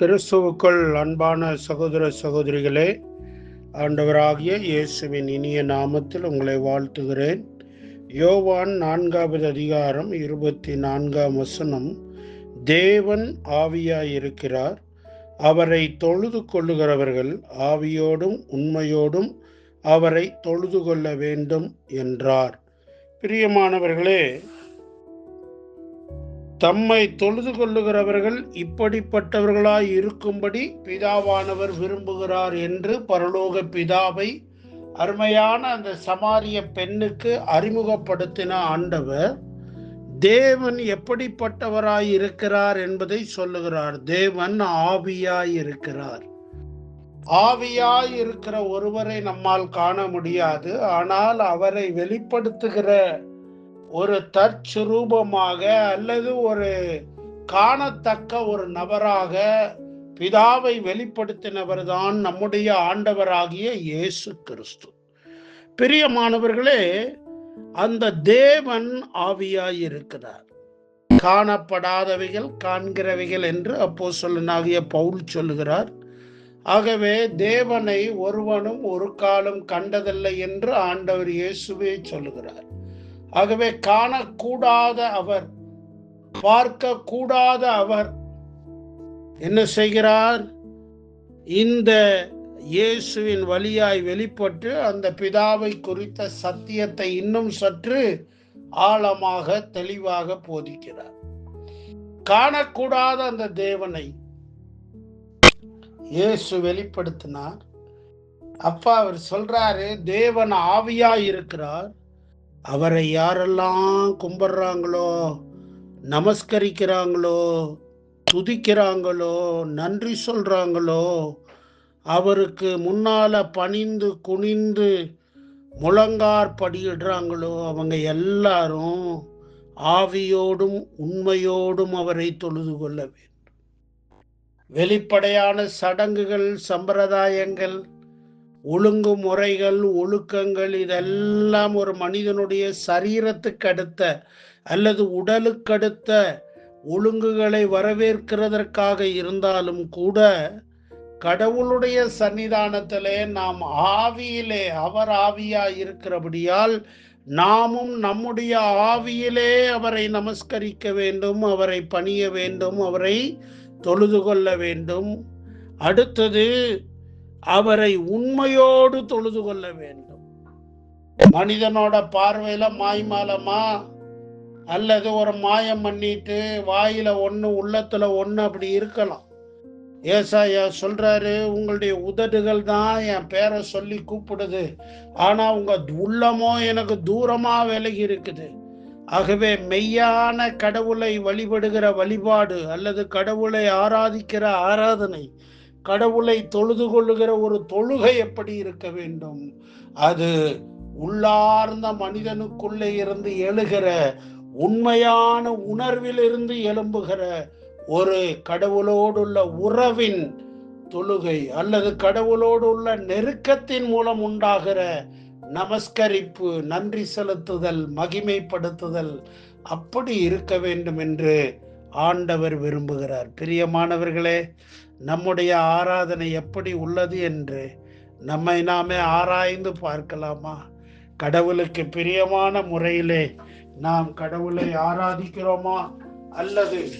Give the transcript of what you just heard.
கிறிஸ்துவுக்குள் அன்பான சகோதர சகோதரிகளே ஆண்டவராகிய இயேசுவின் இனிய நாமத்தில் உங்களை வாழ்த்துகிறேன். யோவான் நான்காவது அதிகாரம் இருபத்தி நான்காம் வசனம் தேவன் ஆவியாயிருக்கிறார் அவரை தொழுது கொள்ளுகிறவர்கள் ஆவியோடும் உண்மையோடும் அவரை தொழுது கொள்ள வேண்டும் என்றார். பிரியமானவர்களே தம்மை தொழுது கொள்ளுகிறவர்கள் இப்படிப்பட்டவர்களாய் இருக்கும்படி பிதாவானவர் விரும்புகிறார் என்று பரலோக பிதாவை அருமையான அந்த சமாரிய பெண்ணுக்கு அறிமுகப்படுத்தின ஆண்டவர் தேவன் எப்படிப்பட்டவராய் இருக்கிறார் என்பதை சொல்லுகிறார். தேவன் ஆவியாய் இருக்கிறார். ஆவியாய் இருக்கிற ஒருவரை நம்மால் காண முடியாது. ஆனால் அவரை வெளிப்படுத்துகிற ஒரு தற்சுரூபமாக அல்லது ஒரு காணத்தக்க ஒரு நபராக பிதாவை வெளிப்படுத்தினவர் தான் நம்முடைய ஆண்டவராகிய இயேசு கிறிஸ்து. பிரியமானவர்களே அந்த தேவன் ஆவியாய் இருக்கிறார். காணப்படாதவைகள் காண்கிறவைகள் என்று அப்போ சொல்லனாகிய பவுல் சொல்லுகிறார். ஆகவே தேவனை ஒருவனும் ஒரு காலம் கண்டதில்லை என்று ஆண்டவர் இயேசுவே சொல்லுகிறார். ஆகவே காணக்கூடாத அவர் பார்க்க கூடாத அவர் என்ன செய்கிறார்? இந்த இயேசுவின் வழியாய் வெளிப்பட்டு அந்த பிதாவை குறித்த சத்தியத்தை இன்னும் சற்று ஆழமாக தெளிவாக போதிக்கிறார். காணக்கூடாத அந்த தேவனை இயேசு வெளிப்படுத்தினார். அப்பா அவர் சொல்றாரு தேவன் ஆவியாய் இருக்கிறார். அவரை யாரெல்லாம் கும்பிட்றாங்களோ நமஸ்கரிக்கிறாங்களோ துதிக்கிறாங்களோ நன்றி சொல்கிறாங்களோ அவருக்கு முன்னால் பணிந்து குனிந்து முழங்கார் படியிடுறாங்களோ அவங்க எல்லாரும் ஆவியோடும் உண்மையோடும் அவரை தொழுது கொள்ள வேண்டும். வெளிப்படையான சடங்குகள் சம்பிரதாயங்கள் ஒழுங்கு முறைகள் ஒழுக்கங்கள் இதெல்லாம் ஒரு மனிதனுடைய சரீரத்துக்கு அடுத்த அல்லது உடலுக்கடுத்த ஒழுங்குகளை வரவேற்கிறதற்காக இருந்தாலும் கூட கடவுளுடைய சன்னிதானத்திலே நாம் ஆவியிலே அவர் ஆவியா இருக்கிறபடியால் நாமும் நம்முடைய ஆவியிலே அவரை நமஸ்கரிக்க வேண்டும் அவரை பணிய வேண்டும் அவரை தொழுது கொள்ள வேண்டும். அடுத்தது அவரை உண்மையோடு தொழுது கொள்ள வேண்டும். மனிதனோட பார்வையில மாய்மாலமா அல்லது ஒரு மாயம் பண்ணிட்டு வாயில ஒண்ணு உள்ளத்துல ஒண்ணு அப்படி இருக்கலாம். ஏசாயா சொல்றாரு உங்களுடைய உதடுகள் தான் என் பேரை சொல்லி கூப்பிடுது. ஆனா உங்க உள்ளமோ எனக்கு தூரமா விலகி இருக்குது. ஆகவே மெய்யான கடவுளை வழிபடுகிற வழிபாடு அல்லது கடவுளை ஆராதிக்கிற ஆராதனை கடவுளை தொழுது கொள்ளுகிற ஒரு தொழுகை எப்படி இருக்க வேண்டும்? அது உள்ளார்ந்த மனிதனுக்குள்ளே இருந்து எழுகிற உண்மையான உணர்விலிருந்து எழும்புகிற ஒரு கடவுளோடு உள்ள உறவின் தொழுகை அல்லது கடவுளோடு உள்ள நெருக்கத்தின் மூலம் உண்டாகிற நமஸ்கரிப்பு நன்றி செலுத்துதல் மகிமைப்படுத்துதல் அப்படி இருக்க வேண்டும் என்று ஆண்டவர் விரும்புகிறார். பிரியமானவர்களே நம்முடைய ஆராதனை எப்படி உள்ளது என்று நம்மை நாமே ஆராய்ந்து பார்க்கலாமா? கடவுளுக்கு பிரியமான முறையிலே நாம் கடவுளை ஆராதிக்கிறோமா அல்லது